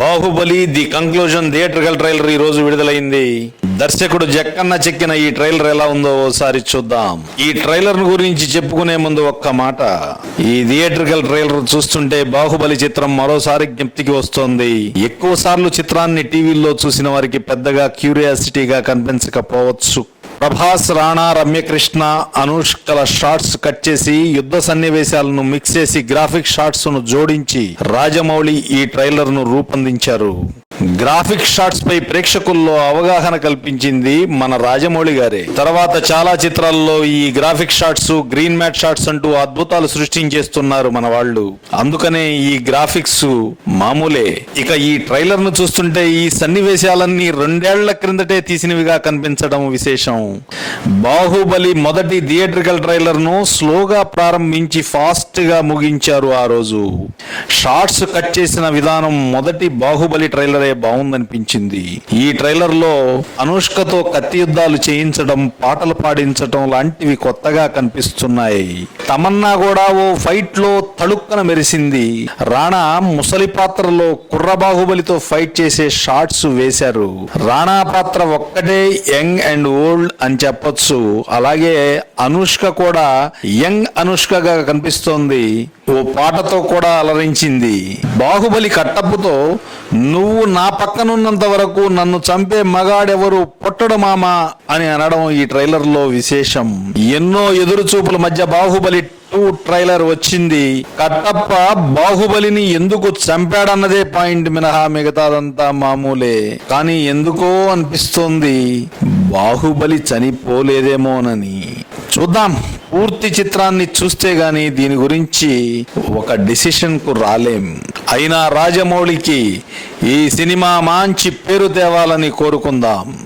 Baahubali the conclusion theatrical trailer ఈ రోజు విడుదలైంది. దర్శకుడు జక్కన్న చెక్కిన ఈ ట్రైలర్ ఎలా ఉందో ఓసారి చూద్దాం. ఈ ట్రైలర్ గురించి చెప్పుకునే ముందు ఒక్క మాట. ఈ థియేట్రికల్ ట్రైలర్ చూస్తుంటే బాహుబలి చిత్రం మరోసారి జ్ఞప్తికి వస్తోంది. ఎక్కువ సార్లు చిత్రాన్ని టీవీల్లో చూసిన వారికి పెద్దగా క్యూరియాసిటీగా కనిపించకపోవచ్చు. ప్రభాస్ రాణా రమ్యకృష్ణ అనుష్కల షార్ట్స్ కట్ చేసి యుద్ధ సన్నివేశాలను మిక్స్ చేసి గ్రాఫిక్ షార్ట్స్ను జోడించి రాజమౌళి ఈ ట్రైలర్ను రూపొందించారు. గ్రాఫిక్ షార్ట్స్ పై ప్రేక్షకుల్లో అవగాహన కల్పించింది మన రాజమౌళి గారే. తర్వాత చాలా చిత్రాల్లో ఈ graphic shorts green matte shorts అంటూ అద్భుతాలు సృష్టించేస్తున్నారు మన వాళ్ళు. అందుకనే ఈ గ్రాఫిక్స్ మామూలే. ఇక ఈ ట్రైలర్ను చూస్తుంటే ఈ సన్నివేశాలన్నీ రెండేళ్ళ క్రిందటే తీసినవిగా కనిపించడం విశేషం. బాహుబలి మొదటి థియేట్రికల్ ట్రైలర్ను స్లోగా ప్రారంభించి ఫాస్ట్గా ముగించారు ఆ రోజు. షార్ట్స్ కట్ చేసిన విధానం మొదటి బాహుబలి ట్రైలర్ బాగుందనిపించింది ఈ ట్రైలర్లో అనుష్కతో కత్తి యుద్ధాలు చేయించడం పాటలు పాడించడం లాంటివి కొత్తగా కనిపిస్తున్నాయి. తమన్నా కూడా ఓ ఫైట్లో తళుక్కన మెరిసింది. రాణా ముసలి పాత్రలో కుర్ర బాహుబలితో ఫైట్ చేసే షార్ట్స్ వేశారు. రాణా పాత్ర ఒక్కటే యంగ్ అండ్ ఓల్డ్ అని చెప్పొచ్చు. అలాగే అనుష్క కూడా యంగ్ అనుష్కగా కనిపిస్తోంది. ఓ పాటతో కూడా అలరించింది. బాహుబలి కట్టప్పుతో నువ్వు నా పక్కనున్నంత వరకు నన్ను చంపే మగాడెవరు పొట్టడు మామ అని అనడం ఈ ట్రైలర్లో విశేషం. ఎన్నో ఎదురుచూపుల మధ్య బాహుబలి టూ ట్రైలర్ వచ్చింది. కట్టప్ప బాహుబలిని ఎందుకు చంపాడన్నదే పాయింట్ మినహా మిగతాదంతా మామూలే. కానీ ఎందుకో అనిపిస్తోంది. బాహుబలి చనిపోలేదేమోనని. చూద్దాం. పూర్తి చిత్రాన్ని చూస్తే గాని దీని గురించి ఒక డిసిషన్కు రాలేం. అయినా రాజమౌళికి ఈ సినిమా మంచి పేరు తేవాలని కోరుకుందాం.